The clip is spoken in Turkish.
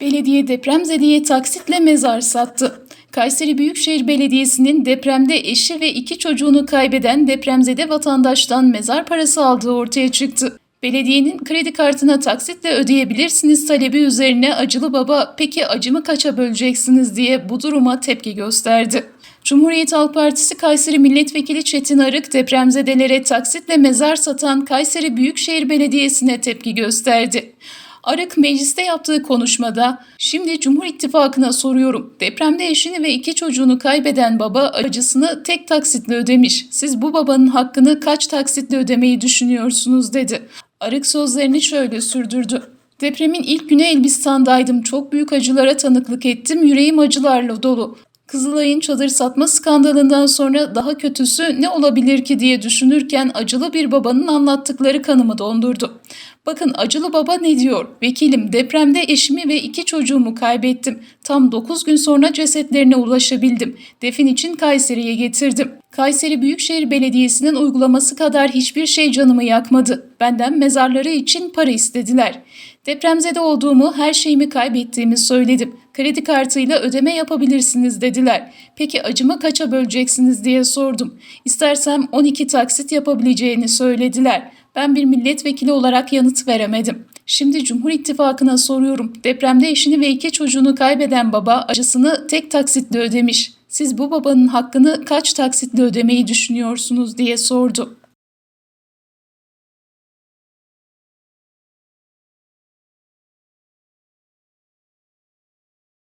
Belediye depremzedeye taksitle mezar sattı. Kayseri Büyükşehir Belediyesi'nin depremde eşi ve iki çocuğunu kaybeden depremzede vatandaştan mezar parası aldığı ortaya çıktı. Belediyenin kredi kartına taksitle ödeyebilirsiniz talebi üzerine acılı baba peki acımı kaça böleceksiniz diye bu duruma tepki gösterdi. Cumhuriyet Halk Partisi Kayseri Milletvekili Çetin Arık depremzedelere taksitle mezar satan Kayseri Büyükşehir Belediyesi'ne tepki gösterdi. Arık mecliste yaptığı konuşmada şimdi Cumhur İttifakı'na soruyorum. Depremde eşini ve iki çocuğunu kaybeden baba acısını tek taksitle ödemiş. Siz bu babanın hakkını kaç taksitle ödemeyi düşünüyorsunuz dedi. Arık sözlerini şöyle sürdürdü. Depremin ilk günü Elbistan'daydım. Çok büyük acılara tanıklık ettim. Yüreğim acılarla dolu. Kızılay'ın çadır satma skandalından sonra daha kötüsü ne olabilir ki diye düşünürken acılı bir babanın anlattıkları kanımı dondurdu. Bakın acılı baba ne diyor? Vekilim depremde eşimi ve iki çocuğumu kaybettim. Tam 9 gün sonra cesetlerine ulaşabildim. Defin için Kayseri'ye getirdim. Kayseri Büyükşehir Belediyesi'nin uygulaması kadar hiçbir şey canımı yakmadı. Benden mezarları için para istediler. Depremzede olduğumu, her şeyimi kaybettiğimi söyledim. Kredi kartıyla ödeme yapabilirsiniz dediler. Peki acımı kaça böleceksiniz diye sordum. İstersem 12 taksit yapabileceğini söylediler. Ben bir milletvekili olarak yanıt veremedim. Şimdi Cumhur İttifakı'na soruyorum. Depremde eşini ve iki çocuğunu kaybeden baba acısını tek taksitle ödemiş. Siz bu babanın hakkını kaç taksitle ödemeyi düşünüyorsunuz diye sordu.